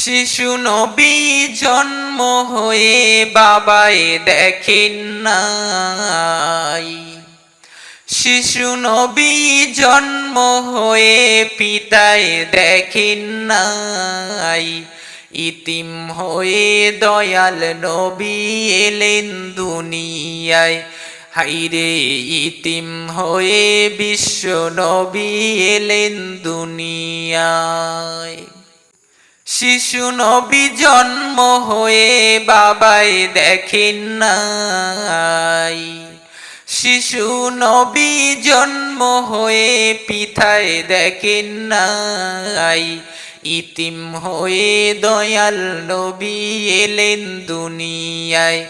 শিশু নবী জন্ম হয়ে বাবায় দেখেন নাই। শিশু নবী জন্ম হয়ে পিতায় দেখেন নাই। ইতিম হয়ে দয়াল নবী এলেন দুনিয়ায়। হাইরে ইতিম হয়ে বিশ্ব নবী এলেন দুনিয়ায়। শিশু নবী জন্ম হয়ে বাবাই দেখেন নাই। শিশু নবী জন্ম হয়ে পিতায় দেখেন নাই। ইতিম হয়ে দয়াল নবী এলেন দুনিয়ায়।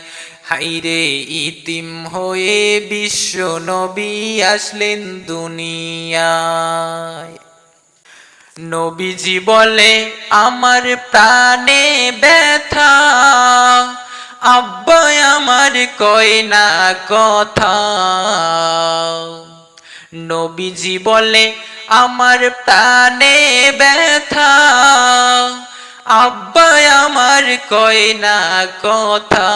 হাইরে ইতিম হয়ে বিশ্ব নবী আসলেন দুনিয়ায়। নবীজি বলে, আমার প্রাণে ব্যথা আব্বা আমার কয় না কথা। নবীজি বলে, আমার প্রাণে ব্যথা আব্বা আমার কয় না কথা।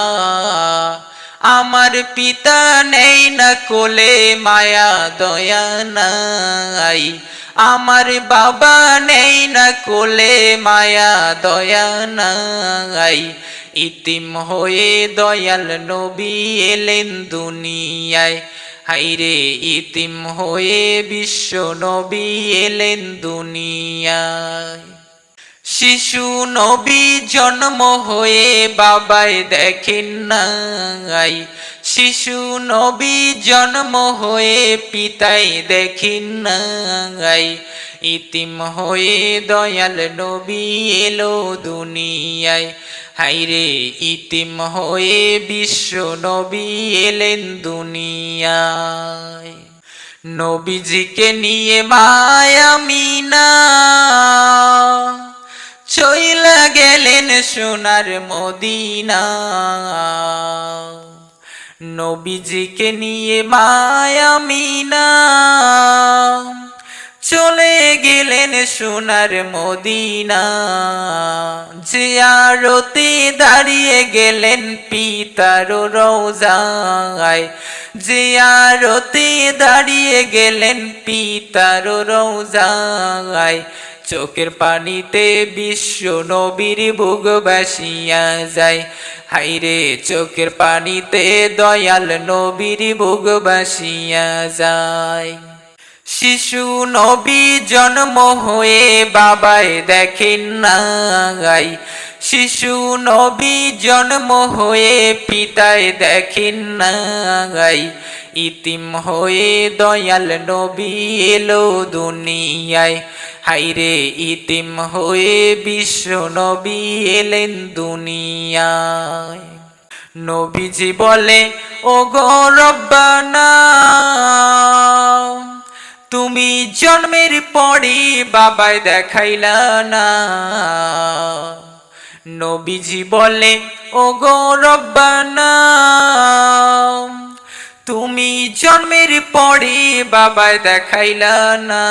আমার পিতা নেই না কোলে মায়া, দয়া নাই। আমার বাবা নেই না কোলে মায়া, দয়া নাই। ইতিম হয়ে দয়াল নবী এলেন দুনিয়ায়। হাইরে ইতিম হয়ে বিশ্ব নবী এলেন দুনিয়ায়। শিশু নবী জন্ম হয়ে বাবায় দেখেন নাই। শিশু নবী জন্ম হয়ে পিতাই দেখেন নাই। ইতিম হয়ে দয়াল নবী এলো দুনিয়ায়। হাইরে ইতিম হয়ে বিশ্ব নবী এলেন দুনিয়ায়। নবীজিকে নিয়ে মায়ামিনা চইলা গেলেন সোনার মদিনা। নবীজিকে নিয়ে মায়ামিনা চলে গেলেন সোনার মদিনা। জিয়ারতে দাঁড়িয়ে গেলেন পিতার রোজায় জিয়ারতে দাঁড়িয়ে গেলেন পিতার রোজায় চোখের পানিতে বিশ্ব নবীর বুক বাসিয়া যায়। হাইরে চোখের পানিতে দয়াল নবীর বুক বাসিয়া যায়। শিশু নবী জন্ম হয়ে বাবায় দেখেন নাই। শিশু নবী জন্ম হয়ে পিতায় দেখেন নাই। ইতিম হয়ে দয়াল নবী এলো দুনিয়ায়। হাইরে ইতিম হয়ে বিশ্ব নবী এলেন দুনিয়ায়। নবীজি বলে ও গৌরব্বানা তুমি জন্মের পরে বাবায় দেখাইলা না। নবীজি বলে ও গৌরব্বানা তুমি জন্মের পরে বাবায় দেখাইলা না।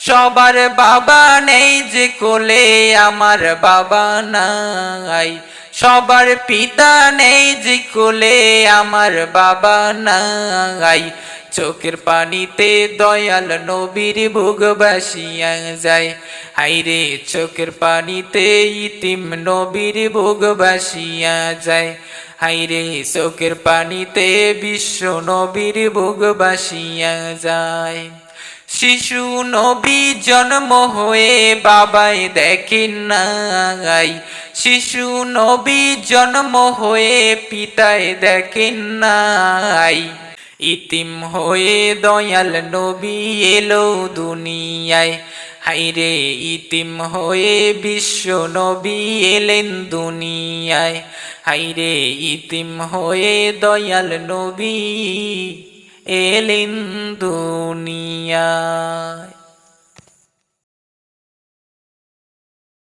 সবার বাবা নেই যে কোলে, আমার বাবা নাই। সবার পিতা নেই যে কোলে, আমার বাবা নাই। চোখের পানিতে দয়াল নবীর ভোগ বাসিয়া যায়। হাইরে চোখের পানিতে ইতিম নবীর ভোগ বাসিয়া যায়। হাইরে চোখের পানিতে বিশ্ব নবীর ভোগ বাসিয়া যায়। শিশু নবী জন্ম হয়ে বাবাই দেখেন নাই। শিশু নবী জন্ম হয়ে পিতায় দেখেন নাই। ইতিম হয়ে দয়াল নবী এলো দুনিয়ায়। হাইরে ইতিম হয়ে বিশ্ব নবী এলেন দুনিয়ায়। হাইরে ইতিম হয়ে দয়াল নবী এলেন দুনিয়ায়।